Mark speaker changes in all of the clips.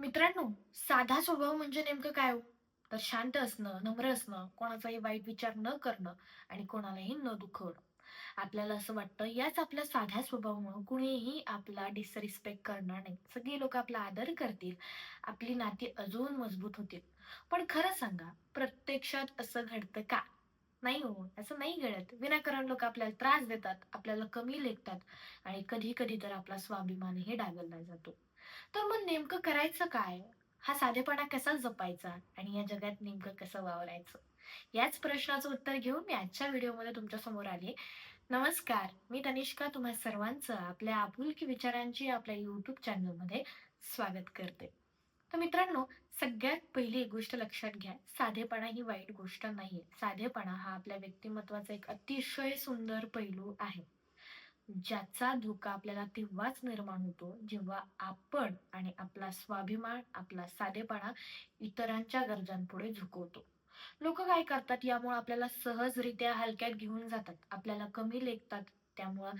Speaker 1: मित्रांनो साधा स्वभाव म्हणजे नेमकं काय हो? तर शांत असणं नम्र असणं कोणाचाही वाईट विचार न करणं आणि कोणालाही न दुखवणं. आपल्याला असं वाटतं याच आपल्या साध्या स्वभावामुळे कुणीही आपला डिसरिस्पेक्ट करणार नाही. सगळी लोक आपला आदर करतील आपली नाती अजून मजबूत होतील. पण खरं सांगा प्रत्यक्षात असं घडतं का? नाही हो असं नाही घडत. विनाकारण लोक आपल्याला त्रास देतात आपल्याला कमी लेखतात आणि कधी कधी तर आपला स्वाभिमानही डागलला जातो. तर मग नेमकं करायचं काय? हा साधेपणा कसा जपायचा आणि या जगात नेमकं कसं वावरायचं? याच प्रश्नाचं उत्तर घेऊन मी आजच्या व्हिडिओमध्ये तुमच्यासमोर आले. नमस्कार मी तनिष्का तुम्हा सर्वांचं आपल्या आपुलकी विचारांची आपल्या युट्यूब चॅनलमध्ये स्वागत करते. तर मित्रांनो सगळ्यात पहिली एक गोष्ट लक्षात घ्या साधेपणा ही वाईट गोष्ट नाहीये. साधेपणा हा आपल्या व्यक्तिमत्वाचा एक अतिशय सुंदर पैलू आहे. ज्याचा धोका आपल्याला तेव्हाच निर्माण होतो जेव्हा आपण आणि आपला स्वाभिमान आपला साधेपणा इतरांच्या गरजांपुढे झुकवतो. लोक काय करतात? यामुळे आपल्याला सहजरित्या हलक्यात घेऊन जातात. आपल्याला कमी लेखतात. त्यामुळं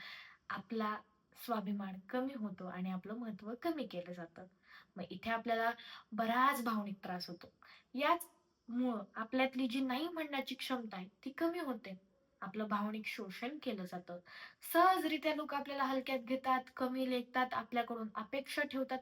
Speaker 1: आपला स्वाभिमान कमी होतो आणि आपलं महत्त्व कमी केलं जातं. मग इथे आपल्याला बराच भावनिक त्रास होतो. याच मुळ आपल्यातली जी नाही म्हणण्याची क्षमता आहे ती कमी होते. आपलं भावनिक शोषण केलं जातं. सहजरित्या लोक आपल्याला हलक्यात घेतात कमी लेखतात आपल्याकडून अपेक्षा ठेवतात.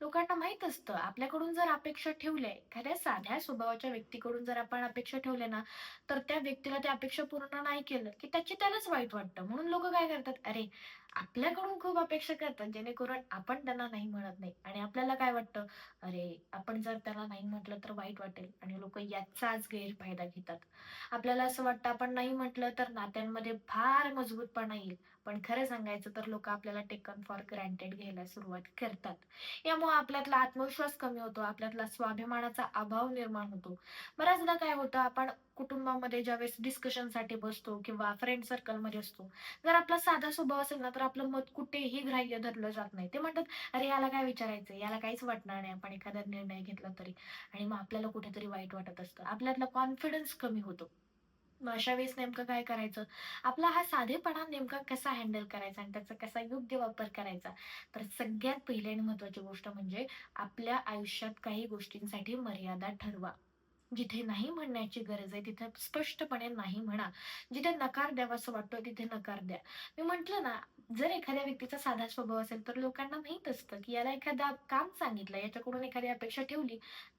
Speaker 1: लोकांना माहीत असतं आपल्याकडून जर अपेक्षा ठेवल्या एखाद्या साध्या स्वभावाच्या व्यक्तीकडून जर आपण अपेक्षा ठेवल्या ना तर त्या व्यक्तीला त्या अपेक्षा पूर्ण नाही केलं की त्याची त्यालाच वाईट वाटतं. म्हणून लोक काय करतात अरे आपल्याकडून खूप अपेक्षा करतात जेणेकरून आपण त्यांना नाही म्हणत नाही. आणि आपल्याला काय वाटतं अरे आपण जर त्याला नाही म्हटलं तर वाईट वाटेल. आणि लोक याचाच गैरफायदा घेतात. आपल्याला असं वाटतं आपण नाही म्हटलं तर नात्यांमध्ये फार मजबूतपणा येईल. पण खरं सांगायचं तर लोक आपल्याला टेकन फॉर ग्रँटेड घ्यायला सुरुवात करतात. यामुळे आपल्यातला आत्मविश्वास कमी होतो आपल्यातला स्वाभिमानाचा अभाव निर्माण होतो. बऱ्याचदा काय होतं आपण कुटुंबामध्ये ज्यावेळेस डिस्कशनसाठी बसतो किंवा फ्रेंड सर्कलमध्ये असतो जर आपला साधा स्वभाव असेल ना तर आपलं मत कुठेही ग्राह्य धरलं जात नाही. ते म्हणतात अरे याला काय विचारायचं याला काहीच वाटणार नाही आपण एखादा निर्णय घेतला तरी. आणि मग आपल्याला कुठेतरी वाईट वाटत असतं. आपल्यातला कॉन्फिडन्स कमी होतो. मग अशा वेळेस नेमकं काय करायचं? आपला हा साधेपणा नेमका कसा हँडल करायचा आणि त्याचा कसा योग्य वापर करायचा? तर सगळ्यात पहिली आणि महत्वाची गोष्ट म्हणजे आपल्या आयुष्यात काही गोष्टींसाठी मर्यादा ठरवा. जिथे नाही म्हणण्याची गरज आहे तिथे स्पष्टपणे नाही म्हणा. जिथे नकार द्यावा असं वाटतं तिथे नकार द्या. मी म्हंटल ना जर एखाद्या व्यक्तीचा साधा स्वभाव असेल तर लोकांना माहीत असतं की याला एखादा काम सांगितलं याच्याकडून एखादी अपेक्षा ठेवली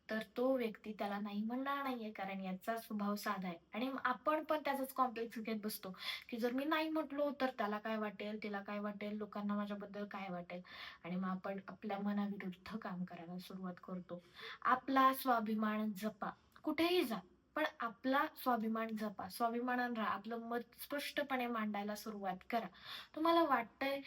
Speaker 1: तर तो व्यक्ती त्याला नाही म्हणणार नाहीये कारण याचा स्वभाव साधा आहे. आणि आपण पण त्याचाच कॉम्प्लेक्स घेत बसतो की जर मी नाही म्हटलो तर त्याला काय वाटेल तिला काय वाटेल लोकांना माझ्याबद्दल काय वाटेल? आणि मग आपण आपल्या मनाविरुद्ध काम करायला सुरुवात करतो. आपला स्वाभिमान जपा. कुठेही जा. पण आपला स्वाभिमान जपा. स्वाभिमानान राहा. आपलं मत स्पष्टपणे मांडायला सुरुवात करा. तुम्हाला वाटतंय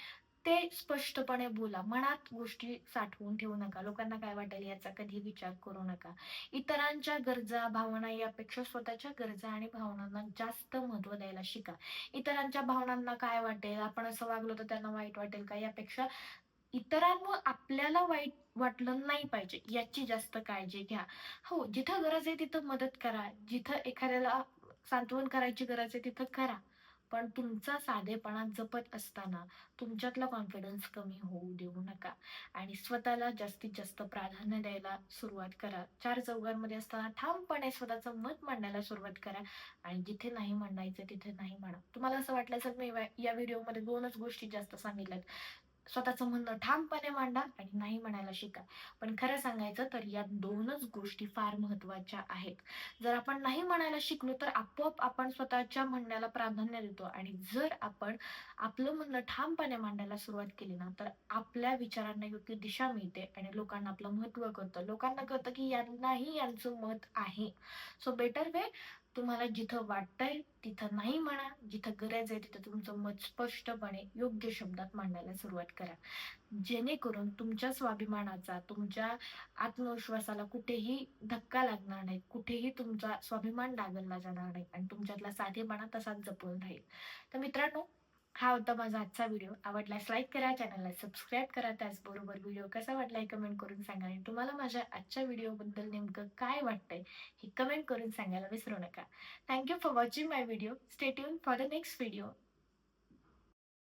Speaker 1: ते स्पष्टपणे बोला. मनात गोष्टी साठवून ठेवू नका. लोकांना काय वाटेल याचा कधी विचार करू नका. इतरांच्या गरजा भावना यापेक्षा स्वतःच्या गरजा आणि भावनांना जास्त महत्त्व द्यायला शिका. इतरांच्या भावनांना काय वाटेल? आपण असं वागलो तर त्यांना वाईट वाटेल का? यापेक्षा इतरांवर आपल्याला वाईट वाटलं नाही पाहिजे. याची जास्त काळजी घ्या. हो जिथं गरज आहे तिथं मदत करा. जिथं एखाद्याला सांत्वन करायची गरज आहे तिथं करा. पण तुमचा साधेपणा जपत असताना तुमच्यातला कॉन्फिडन्स कमी होऊ देऊ नका. आणि स्वतःला जास्तीत जास्त प्राधान्य द्यायला सुरुवात करा. चार चौघांमध्ये असताना ठामपणे स्वतःचं मत मांडायला सुरुवात करा. आणि जिथे नाही मांडायचं तिथे नाही म्हणा. तुम्हाला असं वाटलं असेल मी या व्हिडिओमध्ये दोनच गोष्टी जास्त सांगितल्यात. स्वतःचं म्हणणं ठामपणे मांडा आणि नाही म्हणायला शिका. पण खरं सांगायचं तर या दोनच गोष्टी फार महत्त्वाच्या आहेत. जर आपण नाही म्हणायला शिकलो तर आपोआप आपण स्वतःच्या म्हणण्याला प्राधान्य देतो आणि जर आपण आपलं म्हणणं ठामपणे मांडायला सुरुवात केली ना तर आपल्या विचारांना योग्य दिशा मिळते आणि लोकांना आपलं महत्त्व कळतं. लोकांना कळतं की यांनाही यांचं मत आहे. सो बेटर वे तुम्हाला जिथं वाटतंय तिथं नाही म्हणा. जिथं गरज आहे तिथं तुमचं मत स्पष्टपणे योग्य शब्दात मांडायला सुरुवात करा. जेणेकरून तुमच्या स्वाभिमानाचा तुमच्या आत्मविश्वासाला कुठेही धक्का लागणार नाही. कुठेही तुमचा स्वाभिमान डागलला जाणार नाही. आणि तुमच्यातला साधेपणा तसाच जपून राहील. तर मित्रांनो हा होता माझा आजचा व्हिडिओ. आवडल्यास लाईक करा चॅनलला सबस्क्राईब करा. त्याचबरोबर व्हिडिओ कसा वाटलाय कमेंट करून सांगा. आणि तुम्हाला माझ्या आजच्या व्हिडिओबद्दल नेमकं काय वाटतंय हे कमेंट करून सांगायला विसरू नका. Thank you for watching my video stay tuned for the next video